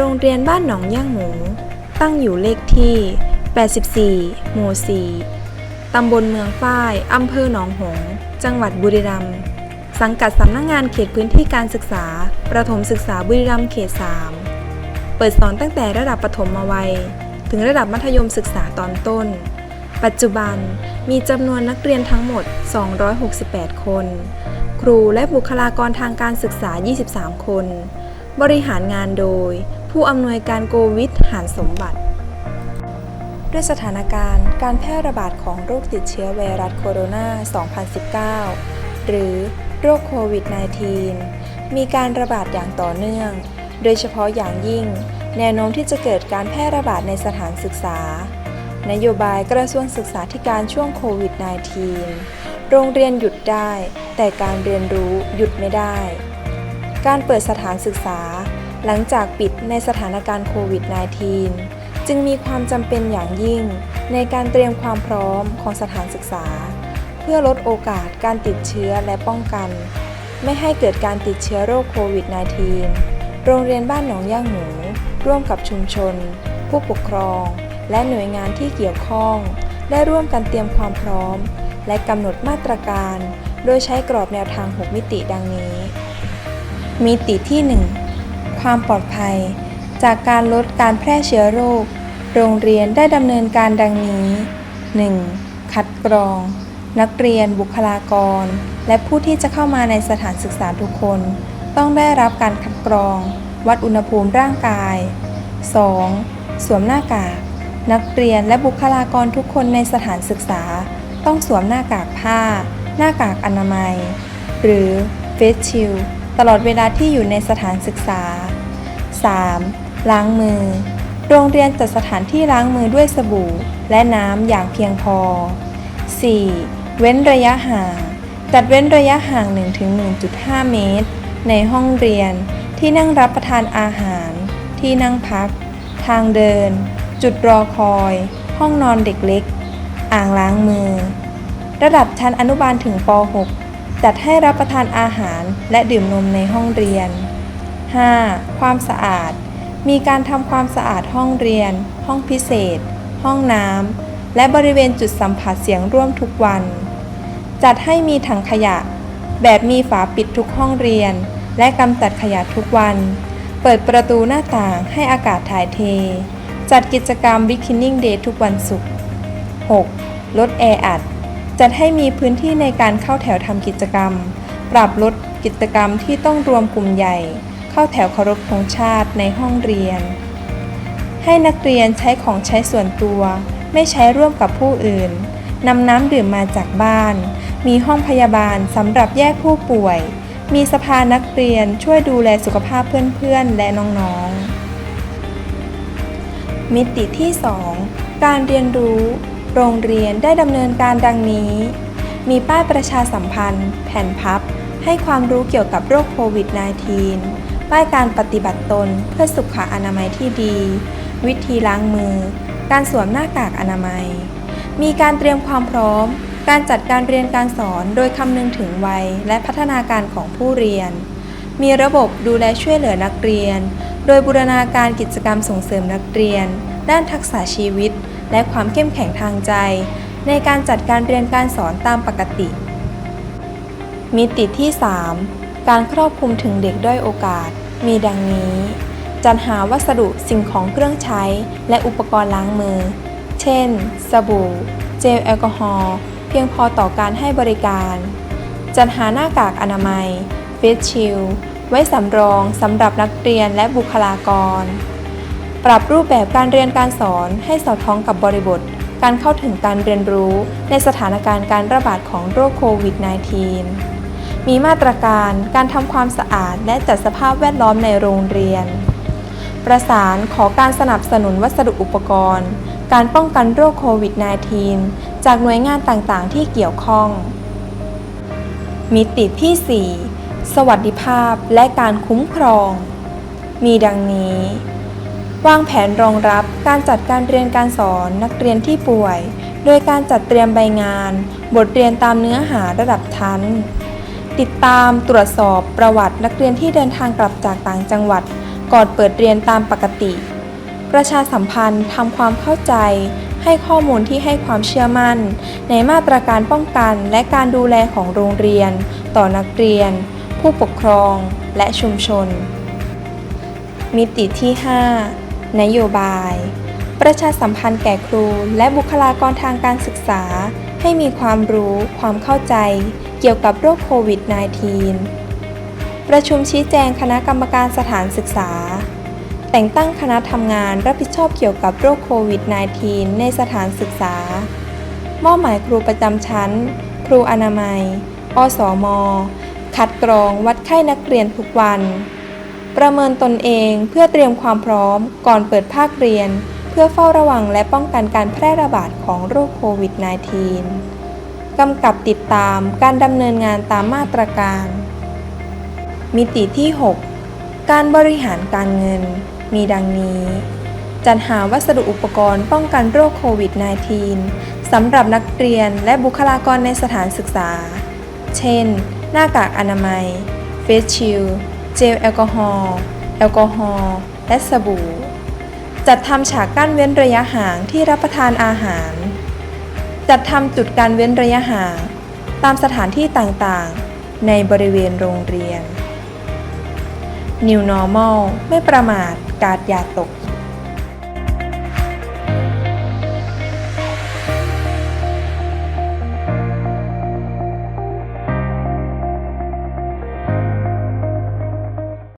โรงเรียนบ้านหนองย่างหมู ตั้งอยู่เลขที่ 84 หมู่ 4 ตำบลเมืองฝ้าย อำเภอหนองหงส์จังหวัดบุรีรัมย์ สังกัดสำนักงงานเขตพื้นที่การศึกษา ประถมศึกษาบุรีรัมย์เขต 3 เปิดสอนตั้งแต่ระดับประถมมาวัย ถึงระดับมัธยมศึกษาตอนต้น ปัจจุบันมีจำนวนนักเรียนทั้งหมด 268 คน ครูและบุคลากรทางการศึกษา 23 คน บริหารงานโดย ผู้อำนวยการโกวิทหานสมบัติ ด้วยสถานการณ์การแพร่ระบาดของโรคติดเชื้อไวรัสโคโรนา 2019 หรือโรคโควิด -19 มีการระบาดอย่างต่อเนื่อง โดยเฉพาะอย่างยิ่ง แนวโน้มที่จะเกิดการแพร่ระบาดในสถานศึกษา นโยบายกระทรวงศึกษาธิการช่วงโควิด -19 โรงเรียนหยุดได้ แต่การเรียนรู้หยุดไม่ได้ การเปิดสถานศึกษา หลังจากปิดในสถานการณ์โควิด -19 จึงมีความจำเป็นอย่างยิ่งในการเตรียมความพร้อมของสถานศึกษา เพื่อลดโอกาสการติดเชื้อและป้องกัน ไม่ให้เกิดการติดเชื้อโรคโควิด -19 โรงเรียนบ้านหนองย่างหมูร่วมกับชุมชน ผู้ปกครอง และหน่วยงานที่เกี่ยวข้อง ได้ร่วมกันเตรียมความพร้อม และกำหนดมาตรการ โดยใช้กรอบแนวทาง 6 มิติดังนี้ มิติที่ 1 ความปลอดภัย จากการลดการแพร่เชื้อโรค โรงเรียนได้ดำเนินการดังนี้ 1. คัดกรอง นักเรียนบุคลากร และผู้ที่จะเข้ามาในสถานศึกษาทุกคน ต้องได้รับการคัดกรอง วัดอุณหภูมิร่างกาย 2. สวมหน้ากาก นักเรียนและบุคลากรทุกคนในสถานศึกษา ต้องสวมหน้ากากผ้า หน้ากากอนามัย หรือเฟสชิล ตลอดเวลาที่อยู่ในสถานศึกษา 3. ล้างมือ โรงเรียนจัดสถานที่ล้างมือด้วยสบู่ และน้ำอย่างเพียงพอ 4. เว้นระยะห่าง จัดเว้นระยะห่าง 1-1.5 เมตร ในห้องเรียน ที่นั่งรับประทานอาหาร ที่นั่งพัก ทางเดิน จุดรอคอย ห้องนอนเด็กเล็ก อ่างล้างมือ ระดับชั้นอนุบาลถึงป .6 จัดให้รับประทานอาหารและดื่มนมในห้องเรียน 5. ความสะอาด มีการทำความสะอาดห้องเรียน ห้องพิเศษ ห้องน้ำ และบริเวณจุดสัมผัสเสียงร่วมทุกวัน จัดให้มีถังขยะ แบบมีฝาปิดทุกห้องเรียน และกำจัดขยะทุกวัน เปิดประตูหน้าต่างให้อากาศถ่ายเท จัดกิจกรรม Beginning Day ทุกวันศุกร์ 6. ลดแออัด จัดให้มีพื้นที่ในการเข้าแถวทำกิจกรรม ปรับลดกิจกรรมที่ต้องรวมกลุ่มใหญ่ เข้าแถวเคารพธงชาติในห้องเรียน ให้นักเรียนใช้ของใช้ส่วนตัว ไม่ใช้ร่วมกับผู้อื่นนำน้ำดื่มมาจากบ้าน มีห้องพยาบาลสำหรับแยกผู้ป่วย มีสภานักเรียนช่วยดูแลสุขภาพเพื่อนๆ และน้องๆ มิติที่ 2 การเรียนรู้ โรงเรียนได้ดำเนินการดังนี้ มีป้ายประชาสัมพันธ์ แผ่นพับ ให้ความรู้เกี่ยวกับโรคโควิด -19 ป้ายการปฏิบัติตนเพื่อสุขอนามัยที่ดี วิธีล้างมือ การสวมหน้ากากอนามัย มีการเตรียมความพร้อม การจัดการเรียนการสอนโดยคำนึงถึงวัยและพัฒนาการของผู้เรียน มีระบบดูแลช่วยเหลือนักเรียน โดยบูรณาการกิจกรรมส่งเสริมนักเรียน ด้านทักษะชีวิต และความเข้มแข็งทางใจ ในการจัดการเรียนการสอนตามปกติ มิติที่ 3 การครอบคลุมถึงเด็กด้อยโอกาส มีดังนี้ จัดหาวัสดุสิ่งของเครื่องใช้ และอุปกรณ์ล้างมือ เช่น สบู่ เจลแอลกอฮอล์เพียงพอต่อการให้บริการ จัดหาหน้ากากอนามัยเฟสชิลไว้สำรองสำหรับนักเรียนและบุคลากร ปรับรูปแบบการเรียนการสอนให้สอดคล้องกับบริบท การเข้าถึงการเรียนรู้ในสถานการณ์การระบาดของโรคโควิด -19 มีมาตรการการทำความสะอาดและจัดสภาพแวดล้อมในโรงเรียน ประสานขอการสนับสนุนวัสดุอุปกรณ์ การป้องกันโรคโควิด -19 จากหน่วยงานต่างๆ ที่เกี่ยวข้อง มิติที่ 4 สวัสดิภาพและการคุ้มครอง มีดังนี้ วางแผนรองรับการจัดการเรียนการสอนนักเรียนที่ป่วย โดยการจัดเตรียมใบงาน บทเรียนตามเนื้อหาระดับชั้น ติดตามตรวจสอบประวัตินักเรียนที่เดินทางกลับจากต่างจังหวัด ก่อนเปิดเรียนตามปกติ ประชาสัมพันธ์ทำความเข้าใจ ให้ข้อมูลที่ให้ความเชื่อมั่น ในมาตรการป้องกันและการดูแลของโรงเรียน ต่อนักเรียน ผู้ปกครอง และชุมชนมิติที่ 5 นโยบาย ประชาสัมพันธ์แก่ครูและบุคลากรทางการศึกษา ให้มีความรู้ความเข้าใจ เกี่ยวกับโรคโควิด -19 ประชุมชี้แจงคณะกรรมการสถานศึกษา แต่งตั้งคณะทำงานรับผิดชอบเกี่ยวกับโรคโควิด -19 ในสถานศึกษามอบหมายครูประจำชั้น ครูอนามัย อสมคัดกรองวัดไข้นักเรียนทุกวัน ประเมินตนเองเพื่อเตรียมความพร้อมก่อนเปิดภาคเรียน เพื่อเฝ้าระวังและป้องกันการแพร่ระบาดของโรคโควิด -19 กำกับติดตามการดำเนินงานตามมาตรการ มิติที่ 6 การบริหารการเงิน มีดังนี้ จัดหาวัสดุอุปกรณ์ป้องกันโรคโควิด -19 สำหรับนักเรียนและบุคลากรในสถานศึกษา เช่น หน้ากากอนามัย เฟสชิล เจลแอลกอฮอล์แอลกอฮอล์และสบู่ จัดทำฉากกั้นเว้นระยะห่างที่รับประทานอาหาร จัดทำจุดการเว้นระยะห่าง ตามสถานที่ต่างๆ ในบริเวณโรงเรียน New Normal ไม่ประมาทกาดอย่าตก